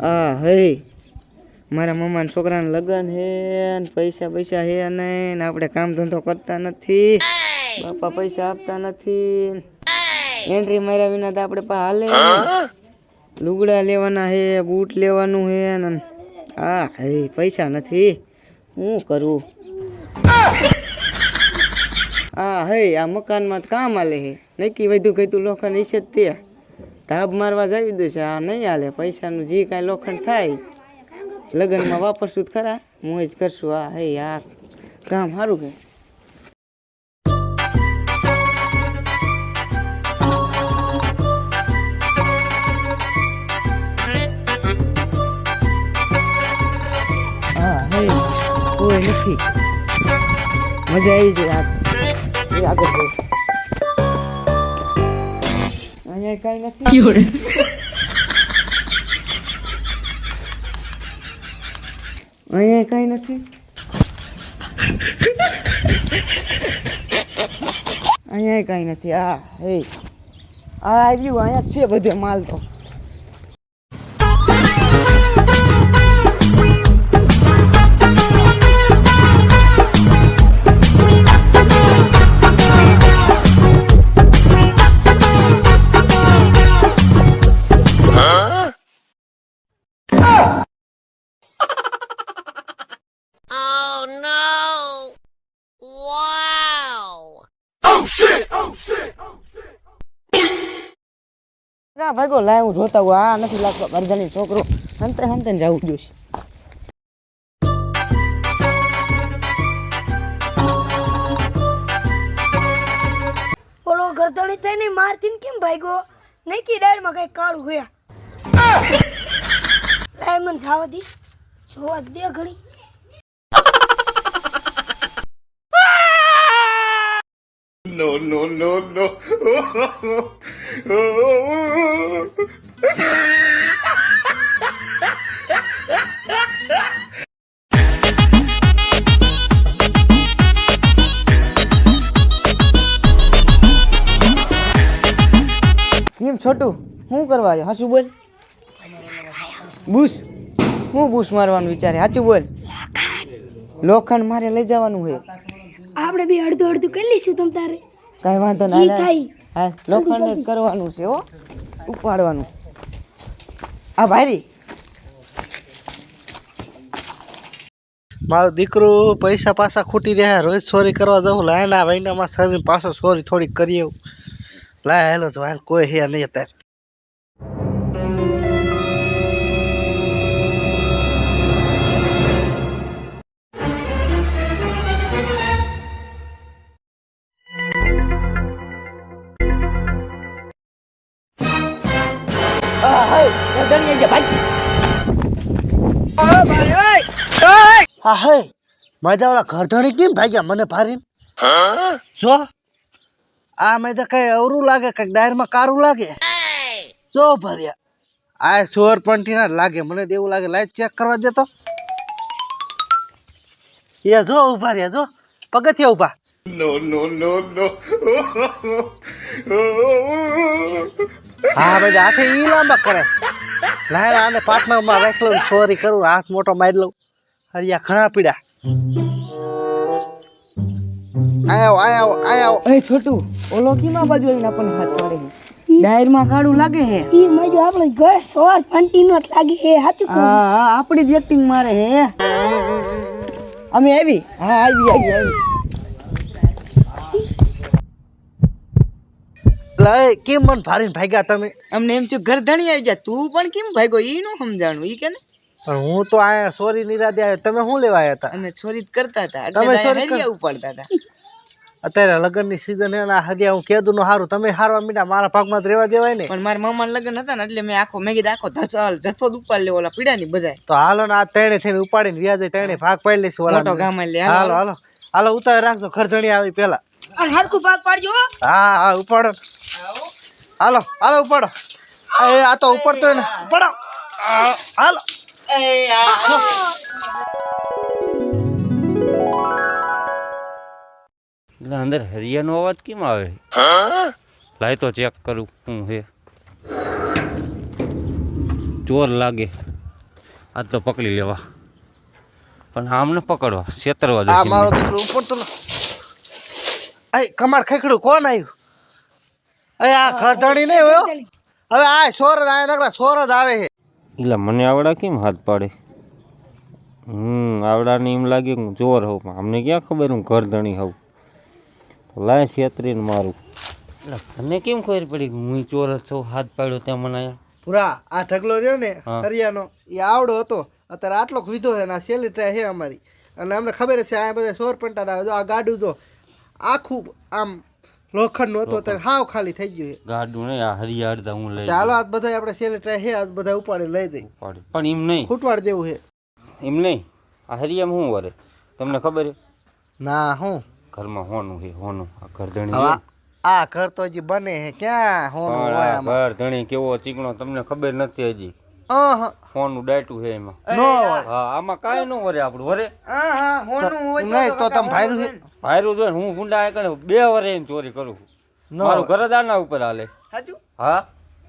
આ, હે. મારા મમ્માના છોકરાના લગ્ન હે પૈસા પૈસા હે નહીં આપણે કામ ધંધો કરતા નથી. બાપા પૈસા આપતા નથી. એન્ટ્રી માર્યા વિના તો આપણે પા હાલે લુગડા લેવાના હે, બૂટ લેવાનું હે ને આ, હે, પૈસા નથી. હું કરું? આ, હે, આ મકાનમાં કામ હાલે હે. નક્કી વધુ કીધું લોખંડ ઈચ્છે જ તે. ધાબ મારવા જાવી છે આ નહીં હાલે. પૈસાનું જે કાંઈ લોખંડ થાય, લગ્નમાં વાપરશું જ ખરા. મોજ કરશું. આ હે, આ કામ સારું કે હા, હે, કોઈ નથી. મજા આવી જાય. આગળ કાંઈ નથી. અહીંયા કાંઈ નથી. અહીંયા કાંઈ નથી. આ હે. આ આવ્યું અહીંયા છે બધે માલ તો. ના ભાગો લાય હું જોતા હું આ નથી લાગતો અરજાની છોકરો હંતે હંતે જવું જોઈશે ઓલો ગરદણી થઈને મારતી ને કેમ ભાગ્યો? નહીં કે ડાયરમાં કઈ કાળું ગયા લાય મને જાવા દી. જોવા દે ઘણી. કેમ છોટું? શું કરવા આવ્યો? હાચું બોલ. બુશ હું બુશ મારવાનું વિચારે. હાચું બોલ. લોખંડ. મારે લઈ જવાનું હોય આપણે બી અડધું અડધું કરી લઈશું તમ તારે. કઈ વાંધો ના થાય. હા લોખંડ કરવાનું છે હો. ઉપાડવાનું. આ ભાઈ. મારો દીકરો પૈસા પાછા ખૂટી રહ્યા રોજ ચોરી કરવા જાઉં. લાયના મહિનામાં સર પાછો ચોરી થોડીક કરી એવું લાય હેલો જો હાલ કોઈ હે નહીં અત્યારે. હા? હે મારા ઓલા ઘરધણી કેમ ભાગ્યા મને ભારીને? જો આ મેં તો કઈ અવરું લાગે કંઈક ડાયરમાં કારું લાગે? જો ભર્યા આ સોર પંટીના લાગે મને એવું લાગે લાઈટ ચેક કરવા દેતો. એ જો ઊભા રહ્યા જો પગથિયા ઊભા હા ભાઈ હાથે ઈ લાંબા કરે લાયરા આને પાર્ટનરમાં રાખ લઉં સોરી કરું હાથ મોટો મારી લઉં. હરિયા ઘણા પીડા. આયો આયો આયો. એ છોટુ ઓલો કીમાં બાજુ આવીને આપણને હાથ પાડે છે ડાયરમાં કાળું લાગે હે. ઈ મજો આપણે ઘર સોર ફંટીનો જ લાગે હે સાચું કહું? હા હા આપણી જ એક્ટિંગ મારે હે. અમે આવી? હા આવી આવી આવી. લય કેમ મન ભારીને ભાગ્યા તમે? અમને એમ છું ઘર ધણી આવી જા. તું પણ કેમ ભાગ્યો? ઈ નું સમજાણું ઈ કે ને? પણ હું તો આયા સોરી નિરાદે આવ્યો. તમે શું લેવા આવ્યા હતા? અમે સોરી જ કરતા હતા. તમે સોરી કર- ઉપાડતા હતા. અત્યારે લગ્નની સિઝન હે ને આ હું કેદું નું સારું તમે હારવા મીડા મારા ભાગમાં જ રહેવા દેવાય ને. પણ મારા મામા લગ્ન હતા ને એટલે મેં આખો મેં કીધું આખો ધચલ જથ્થો જ ઉપાડ લેવો ઓલા પીડા ની બધાય. તો હાલો ને આ તેણે થઈને ઉપાડીને વ્યાજે તેણે ભાગ પાડી લઈશું મોટો ઓલા ગામ લે હાલો હાલો હાલો. ઉતાર રાખજો ખરધણી આવી પેલા અને હરકું ભાગ પાડજો હા. હા ઉપાડો. હાલો હાલો ઉપાડો. એ આ તો ઉપડતો ને. ઉપાડો. હાલો. એટલે અંદર હરિયાનો અવાજ કેમ આવે? લાય તો ચેક કરું શું હે. ચોર લાગે. આ તો પકડી લેવા. પણ આમને પકડવા છેતરવા આ મારો દીકરો ઉપર તો આય કમાડ ખેકડું કોણ આવ્યું એ આ ઘરધણી નહીં હવે આ સોર આયા નકરા સોર જ આવે છે એટલે મને આવડા કેમ હાથ પાડે? હમ આવડાને એમ લાગે કે હું ચોર હોઉં પણ અમને ક્યાં ખબર હું ઘર ધણી હોઉં? લાય છેતરીને મારું. એટલે તને કેમ ખબર પડી કે હું ચોર જ છું હાથ પાડ્યો ત્યાં મને આયા પૂરા આ ઢગલો રહ્યો ને. હરિયાનો એ આવડો હતો. અત્યારે આટલો વિધો છે આ સેલી ટ્રાય છે અમારી. અને અમને ખબર છે આ બધા સોર પંટા આવે જો આ ગાડું જો આખું આમ લોખંડનું હતું અત્યારે હાવ ખાલી થઈ ગયું ગાડું નહીં આ હરિયા અડધા હું લઈ ચાલો આજ બધા આપણે સેલી ટ્રાય છે આજ બધા ઉપાડી લઈ દઈ પણ એમ નહીં. ખૂટવાડ દેવું છે. એમ નહીં. આ હરિયામ શું વરે? તમને ખબર ના હું? ઘરમાં હોનું છે હોનું. આ ઘર ધણી ને. આ ઘર તો હજી બને છે. ક્યાં હોનું ઘર ધણી કેવો ચીકણો તમને ખબર નથી હજી. હોનું ડાયટું છે એમાં. નો હા આમાં કાંઈ ન વરે આપણું વરે? હા હા હોનું હોય નહીં તો તમે ફાયદો છે. ભાયરું જોઈને હું ગુંડા એકને બે વરે એમ ચોરી કરું મારું ઘર દાના ઉપર હાલે. સાચું હા?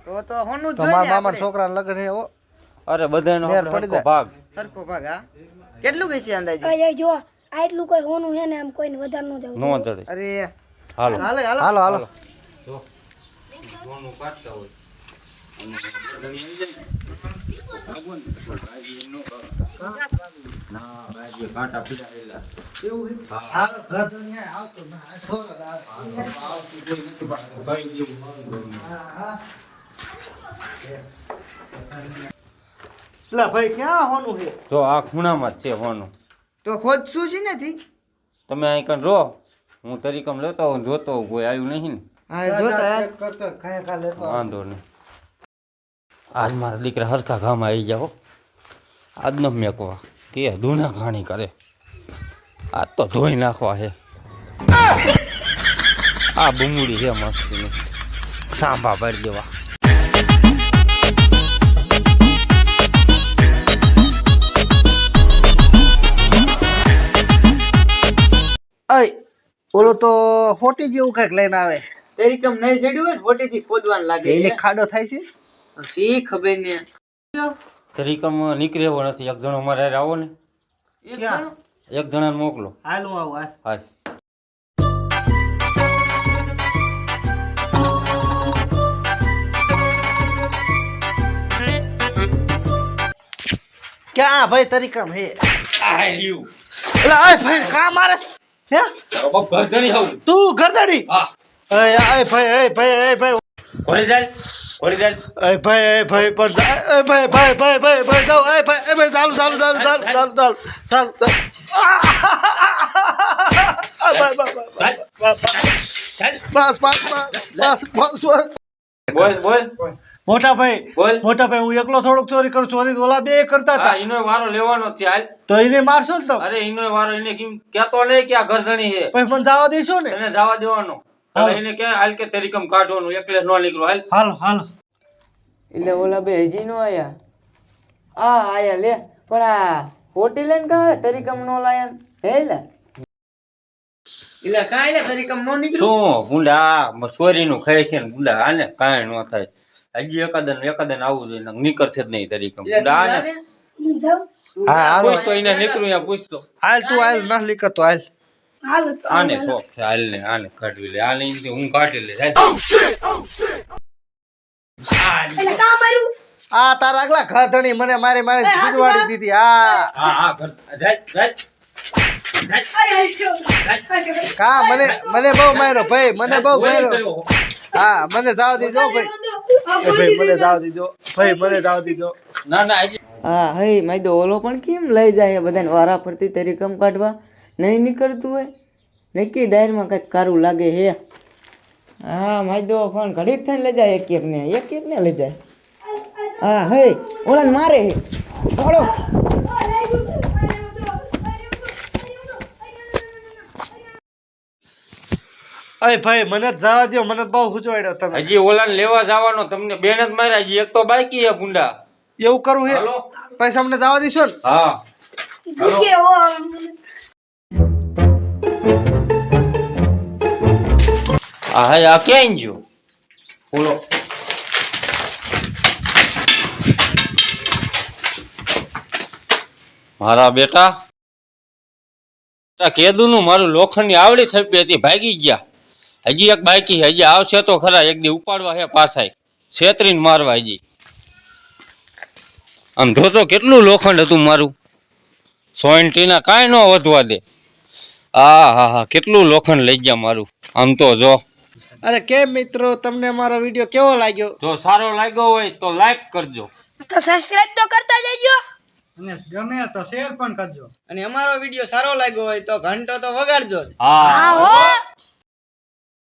તો તો હોનું તો જ મારા મામા. છોકરાને લગ્ન હો. અરે બધાનો જાય. ભાગ. સરખો ભાગ હા? કેટલું કઈ છે અંદાજે? આ જો જો આટલું કોઈ હોનું છે ને આમ કોઈને વધારે ન જવું નો ચડે અરે હાલો. હાલો હાલો. હાલો હાલો. સોનું કાઢતા હોય. ભાઈ ક્યાં હોનું છે? તો આ ખૂણામાં જ છે હોનું. તો ખોદ શું છે નથી તમે અહીં કણ રહો. હું તરીકમ લેતો હોઉં જોતો હોઉં કોઈ આવ્યું નહીં ને. હા જોતા કરતો લેતો. વાંધો નહીં. આજ મારા દીકરા હરખા ગામમાં આવી જાઓ આજનો મેકવા. કે દૂના ઘાણી કરે. આ તો ધોઈ નાખવા છે આ બુમડી છે મસ્તીની. સાંભા ભરી દેવા. અય ઓલો તો ફોટી જેવું કંઈક લઈને આવે. તરીકમ નહીં ચડ્યું હોય ને? ખોટેથી ખોદવાનું લાગે એને. ખાડો થાય છે? શી ખબર ને. તરીકમ નીકળે એવો નથી. એક જણો મારે આવો ને. એક? જણાને મોકલો. હાલ હું આવું હાલ. હાલ. ક્યાં ભાઈ તરીકામ હે? આ એટલે અય ભાઈ કા મારે હે? ગરદડી આવું તું ગરદડી હા. અય અય ભાઈ અય ભાઈ અય ભાઈ. ઘોડી જાય? ઘોડી જાય અય ભાઈ અય ભાઈ પણ એ ભાઈ ભાઈ ભાઈ ભાઈ ભાઈ જાઓ એ ભાઈ એ ભાઈ ચાલુ ચાલુ ચાલુ ચાલુ ચાલુ ચાલુ ચાલુ બસ બસ બસ બસ બસ બોલ બોલ. મોટા ભાઈ બોલ. મોટા ભાઈ હું એકલો થોડોક ચોરી કરું ચોરી તો ઓલા બે કરતા હતા. એનો વારો લેવાનો છે હાલ. તો એને મારશો ને તમે? અરે એનો વારો એને કેમ કહેતો નહીં કે આ ગરદણી છે? પણ મને જવા દેશો ને? એને જવા દેવાનો. એને કે હાલ કે તરીકમ કાઢવાનું એકલે નો નીકળો હાલ. હાલ હાલ. એટલે ઓલા બે હજી નો આયા? આ આયા લે. પણ આ હોટી લઈને કહે તરીકમ નો લાયા હે લે. એટલે કાંઈ લે તરીકમ નો નીકળો? શું ગુંડા સોરીનું ખાય છે ને ગુંડા આને કાંઈ નો થાય. હજી એકાદન એકાદન આવું જોઈએ નકર નીકળશે જ નહીં તરીકમ ગુંડા આને? હું તું. હાલો. પૂછતો એને નીકળું યા પૂછતો. હાલ તું હાલ ના નીકળતો હાલ હાલો. તો આને શોખ છે હાલ ને આને કાઢવી લે આને એમ હું કાઢી લે હાલ. એટલે કામ માર્યું? આ તારા આગલા ખાધણી મને મારી મારી હાચું દીધી આ હા હા. જાય જાય. કા મને મને બહુ માર્યો ભાઈ મને બહુ માર્યો. હા. મને જાવ દીજો ભાઈ. ભાઈ મને જાવ દીજો. ભાઈ મને જાવ દીજો. ના ના હજી હા હઈ માયદો ઓલો પણ કેમ લઈ જાય બધાને વારા ફરતી તરીકમ કાઢવા? નહીં નીકળતું હોય? નક્કી ડાયરમાં કંઈક કારું લાગે હે? હા માયદો પણ ઘડીક થઈને લઈ જાય એક એકને. એક એકને લઈ જાય. હા હે ઓલાને મારે હે. પકડો અરે ભાઈ મને જ જવા દો મને બહુ ખુચવાડ્યો તમે. હજી ઓલાને લેવા જવાનો. તમને બેન જ માર્યા. હજી એક તો બાકી હે ગુંડા એવું કરવું હે. પૈસા અમને જવા દીશો ને? હા. હો આ હા આ ક્યાં બોલો મારા બેટા કેદુનું મારું લોખંડની આવડી થપી હતી ભાગી ગયા. હજી એક બાકી. હજી આવશે તો ખરા એક દી ઉપાડવા હે પાછાય. છેતરીને મારવા હજી. આમ જોતો કેટલું લોખંડ હતું મારું. સોયન્ટીના કાંઈ ન વધવા દે. આ હા હા કેટલું લોખંડ લઈ ગયા મારું. આમ તો જો. અરે કેમ મિત્રો તમને મારો વીડિયો કેવો લાગ્યો? જો સારો લાગ્યો હોય તો લાઈક કરજો. તો સબસ્ક્રાઇબ તો કરતા જજો. અને ગમે તો શેર પણ કરજો. અને અમારો વીડિયો સારો લાગ્યો હોય તો ઘંટો તો વગાડજો હા.